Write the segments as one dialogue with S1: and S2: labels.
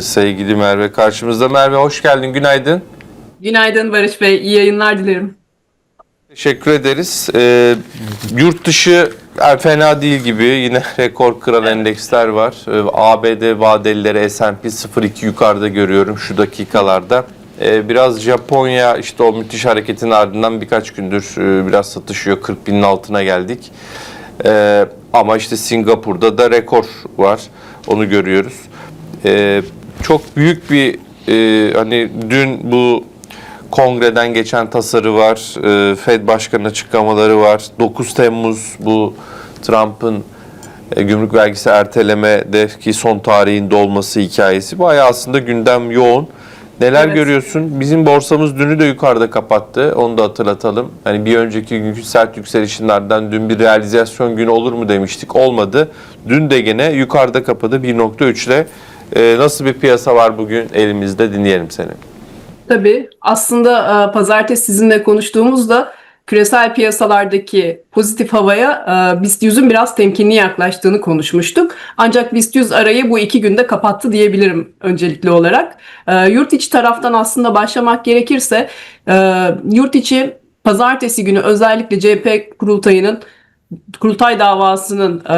S1: Sevgili Merve karşımızda. Merve hoş geldin, günaydın.
S2: Günaydın Barış Bey, iyi yayınlar dilerim.
S1: Teşekkür ederiz. Ee, yurt dışı fena değil gibi. Yine rekor kıran endeksler var. Ee, ABD vadelileri S&P 0.2 yukarıda görüyorum şu dakikalarda. Ee, biraz Japonya işte o müthiş hareketin ardından birkaç gündür e, biraz satışıyor. 40 binin altına geldik. Ee, ama işte Singapur'da da rekor var. Onu görüyoruz. Ee, çok büyük bir e, hani dün bu kongreden geçen tasarı var. e, Fed Başkanı açıklamaları var. 9 Temmuz bu Trump'ın e, gümrük vergisi ertelemedeki son tarihin dolması hikayesi. Bayağı aslında gündem yoğun. Neler
S2: Evet.
S1: görüyorsun? Bizim borsamız dünü de yukarıda kapattı. Onu da hatırlatalım. Hani bir önceki günkü sert yükselişlerden dün bir realizasyon günü olur mu demiştik. Olmadı. Dün de gene yukarıda kapadı 1.3 ile. E, nasıl bir piyasa var bugün elimizde dinleyelim seni.
S2: Tabii aslında e, pazartesi sizinle konuştuğumuzda küresel piyasalardaki pozitif havaya e, BIST 100'ün biraz temkinli yaklaştığını konuşmuştuk. Ancak BIST 100 arayı bu iki günde kapattı diyebilirim öncelikli olarak. E, Yurt içi taraftan aslında başlamak gerekirse e, yurt içi pazartesi günü özellikle CHP kurultayının kurultay davasının e,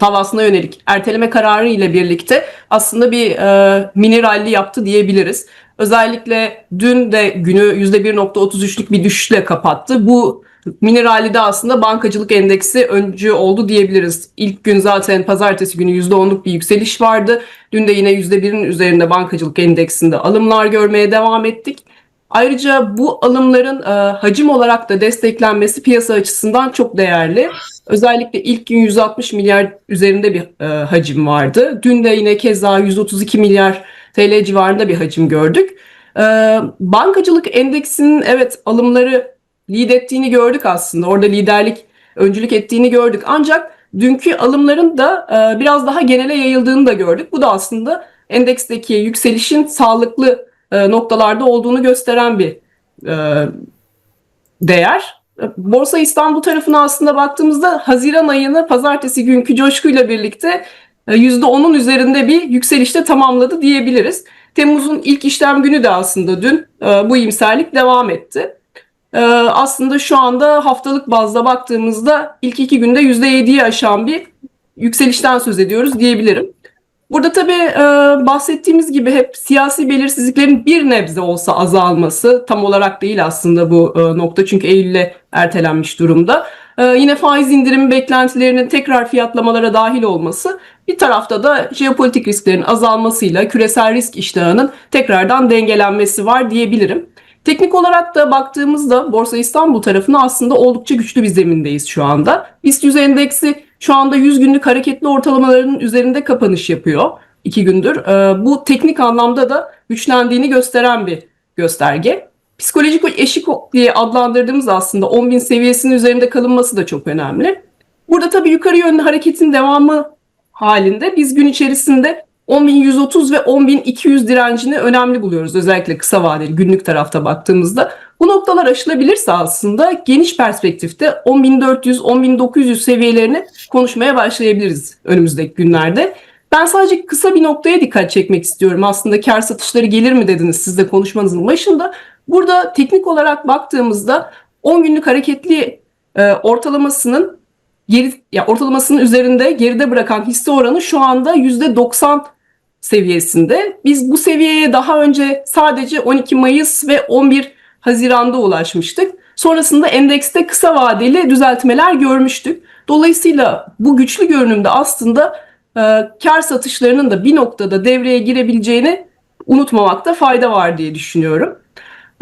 S2: davasına yönelik erteleme kararı ile birlikte aslında bir e, mini rally yaptı diyebiliriz. Özellikle dün de günü %1.33'lük bir düşüşle kapattı. Bu mini rally'de aslında bankacılık endeksi öncü oldu diyebiliriz. İlk gün zaten pazartesi günü %10'luk bir yükseliş vardı. Dün de yine %1'in üzerinde bankacılık endeksinde alımlar görmeye devam ettik. Ayrıca bu alımların e, hacim olarak da desteklenmesi piyasa açısından çok değerli. Özellikle ilk gün 160 milyar üzerinde bir e, hacim vardı. Dün de yine keza 132 milyar TL civarında bir hacim gördük. E, bankacılık endeksinin evet alımları lead ettiğini gördük aslında. Orada liderlik, öncülük ettiğini gördük. Ancak dünkü alımların da e, biraz daha genele yayıldığını da gördük. Bu da aslında endeksteki yükselişin sağlıklı e, noktalarda olduğunu gösteren bir e, değer. Borsa İstanbul tarafına aslında baktığımızda Haziran ayını pazartesi günkü coşkuyla birlikte %10'un üzerinde bir yükselişte tamamladı diyebiliriz. Temmuz'un ilk işlem günü de aslında dün e, bu iyimserlik devam etti. E, Aslında şu anda haftalık bazda baktığımızda ilk iki günde %7'yi aşan bir yükselişten söz ediyoruz diyebilirim. Burada tabii e, bahsettiğimiz gibi hep siyasi belirsizliklerin bir nebze olsa azalması tam olarak değil aslında bu e, nokta çünkü Eylül'e ertelenmiş durumda. E, yine faiz indirimi beklentilerinin tekrar fiyatlamalara dahil olması bir tarafta da jeopolitik risklerin azalmasıyla küresel risk iştahının tekrardan dengelenmesi var diyebilirim. Teknik olarak da baktığımızda Borsa İstanbul tarafına aslında oldukça güçlü bir zemindeyiz şu anda. BIST 100 endeksi şu anda 100 günlük hareketli ortalamaların üzerinde kapanış yapıyor 2 gündür. Ee, bu teknik anlamda da güçlendiğini gösteren bir gösterge. Psikolojik eşik diye adlandırdığımız aslında 10.000 seviyesinin üzerinde kalınması da çok önemli. Burada tabii yukarı yönlü hareketin devamı halinde biz gün içerisinde 10.130 ve 10.200 direncini önemli buluyoruz. Özellikle kısa vadeli günlük tarafta baktığımızda. Bu noktalar aşılabilirse aslında geniş perspektifte 10.400, 10.900 seviyelerini konuşmaya başlayabiliriz önümüzdeki günlerde. Ben sadece kısa bir noktaya dikkat çekmek istiyorum. Aslında kar satışları gelir mi dediniz siz de konuşmanızın başında. Burada teknik olarak baktığımızda 10 günlük hareketli e, ortalamasının geri, ya ortalamasının üzerinde geride bırakan hisse oranı şu anda %90 seviyesinde. Biz bu seviyeye daha önce sadece 12 Mayıs ve 11 Haziran'da ulaşmıştık. Sonrasında endekste kısa vadeli düzeltmeler görmüştük. Dolayısıyla bu güçlü görünümde aslında e, kar satışlarının da bir noktada devreye girebileceğini unutmamakta fayda var diye düşünüyorum.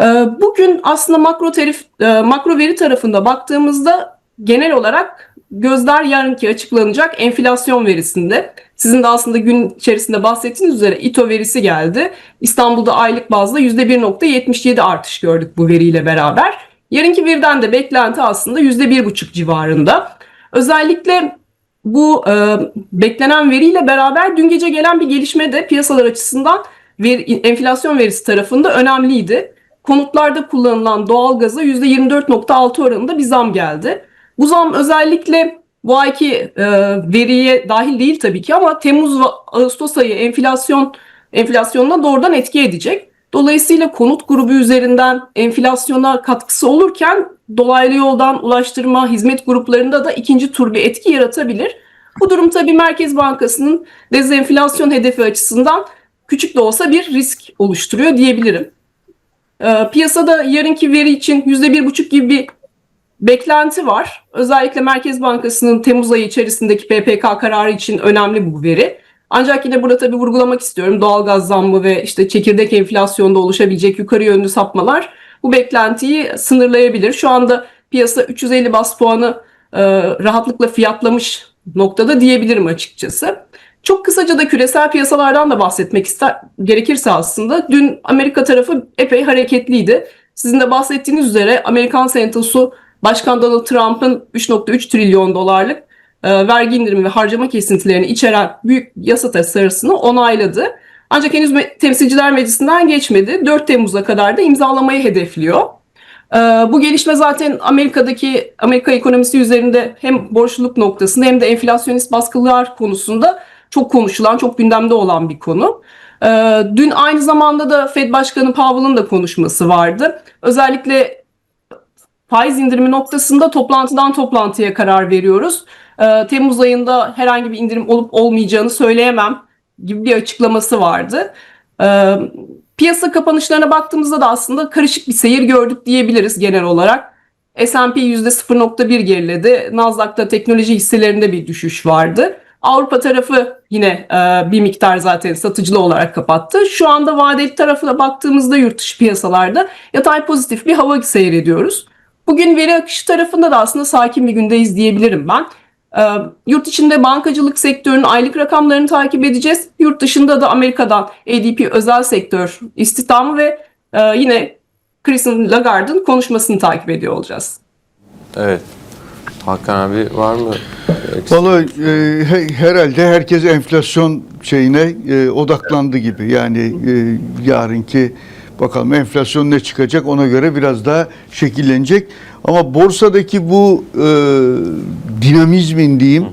S2: E, bugün aslında makro tarif, e, makro veri tarafında baktığımızda genel olarak gözler yarınki açıklanacak enflasyon verisinde. Sizin de aslında gün içerisinde bahsettiğiniz üzere İTO verisi geldi. İstanbul'da aylık bazda %1.77 artış gördük bu veriyle beraber. Yarınki veriden de beklenti aslında %1.5 civarında. Özellikle bu e, beklenen veriyle beraber dün gece gelen bir gelişme de piyasalar açısından veri, enflasyon verisi tarafında önemliydi. Konutlarda kullanılan doğalgaza %24.6 oranında bir zam geldi. Bu zam özellikle bu ayki e, veriye dahil değil tabii ki ama Temmuz ve Ağustos ayı enflasyon enflasyonuna doğrudan etki edecek. Dolayısıyla konut grubu üzerinden enflasyona katkısı olurken dolaylı yoldan ulaştırma hizmet gruplarında da ikinci tur bir etki yaratabilir. Bu durum tabii Merkez Bankası'nın dezenflasyon hedefi açısından küçük de olsa bir risk oluşturuyor diyebilirim. Ee, piyasada yarınki veri için %1,5 gibi bir beklenti var. Özellikle Merkez Bankası'nın Temmuz ayı içerisindeki PPK kararı için önemli bu veri. Ancak yine burada tabii vurgulamak istiyorum. Doğalgaz zammı ve işte çekirdek enflasyonda oluşabilecek yukarı yönlü sapmalar bu beklentiyi sınırlayabilir. Şu anda piyasa 350 bas puanı e, rahatlıkla fiyatlamış noktada diyebilirim açıkçası. Çok kısaca da küresel piyasalardan da bahsetmek ister gerekirse aslında dün Amerika tarafı epey hareketliydi. Sizin de bahsettiğiniz üzere Amerikan Senatosu Başkan Donald Trump'ın 3.3 trilyon dolarlık e, vergi indirimi ve harcama kesintilerini içeren büyük yasa tasarısını onayladı. Ancak henüz me- Temsilciler Meclisi'nden geçmedi. 4 Temmuz'a kadar da imzalamayı hedefliyor. E, bu gelişme zaten Amerika'daki Amerika ekonomisi üzerinde hem borçluluk noktasında hem de enflasyonist baskılar konusunda çok konuşulan, çok gündemde olan bir konu. E, dün aynı zamanda da Fed Başkanı Powell'ın da konuşması vardı. Özellikle faiz indirimi noktasında toplantıdan toplantıya karar veriyoruz. Ee, Temmuz ayında herhangi bir indirim olup olmayacağını söyleyemem gibi bir açıklaması vardı. Ee, piyasa kapanışlarına baktığımızda da aslında karışık bir seyir gördük diyebiliriz genel olarak. S&P %0.1 geriledi. Nasdaq'ta teknoloji hisselerinde bir düşüş vardı. Avrupa tarafı yine e, bir miktar zaten satıcılı olarak kapattı. Şu anda vadeli tarafına baktığımızda yurt dışı piyasalarda yatay pozitif bir hava seyrediyoruz. Bugün veri akışı tarafında da aslında sakin bir gündeyiz diyebilirim ben. Ee, yurt içinde bankacılık sektörünün aylık rakamlarını takip edeceğiz. Yurt dışında da Amerika'dan ADP özel sektör istihdamı ve e, yine Christine Lagarde'ın konuşmasını takip ediyor olacağız.
S1: Evet. Hakan abi var mı?
S3: Vallahi e, he- herhalde herkes enflasyon şeyine e, odaklandı gibi. Yani e, yarınki bakalım enflasyon ne çıkacak ona göre biraz daha şekillenecek. Ama borsadaki bu e, dinamizmin diyeyim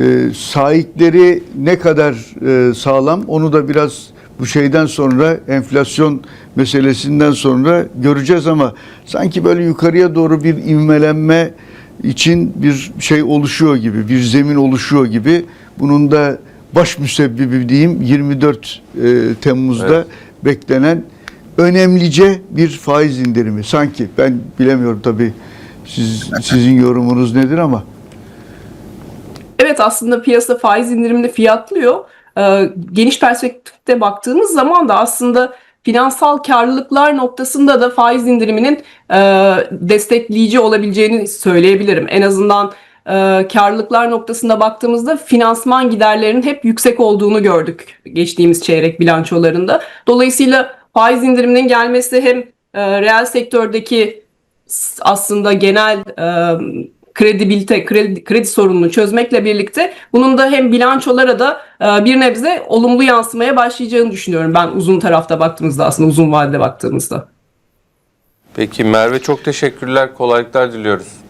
S3: e, sahipleri ne kadar e, sağlam onu da biraz bu şeyden sonra enflasyon meselesinden sonra göreceğiz ama sanki böyle yukarıya doğru bir ivmelenme için bir şey oluşuyor gibi, bir zemin oluşuyor gibi. Bunun da baş müsebbibi diyeyim 24 e, Temmuz'da
S1: Evet.
S3: beklenen önemlice bir faiz indirimi. Sanki ben bilemiyorum tabii siz, sizin yorumunuz nedir ama.
S2: Evet aslında piyasa faiz indirimini fiyatlıyor. Ee, geniş perspektifte baktığımız zaman da aslında finansal karlılıklar noktasında da faiz indiriminin e, destekleyici olabileceğini söyleyebilirim. En azından e, karlılıklar noktasında baktığımızda finansman giderlerinin hep yüksek olduğunu gördük geçtiğimiz çeyrek bilançolarında. Dolayısıyla faiz indiriminin gelmesi hem e, reel sektördeki aslında genel e, kredibilite, kredi, kredi sorununu çözmekle birlikte bunun da hem bilançolara da e, bir nebze olumlu yansımaya başlayacağını düşünüyorum ben uzun tarafta baktığımızda aslında uzun vadede baktığımızda.
S1: Peki Merve çok teşekkürler. Kolaylıklar diliyoruz.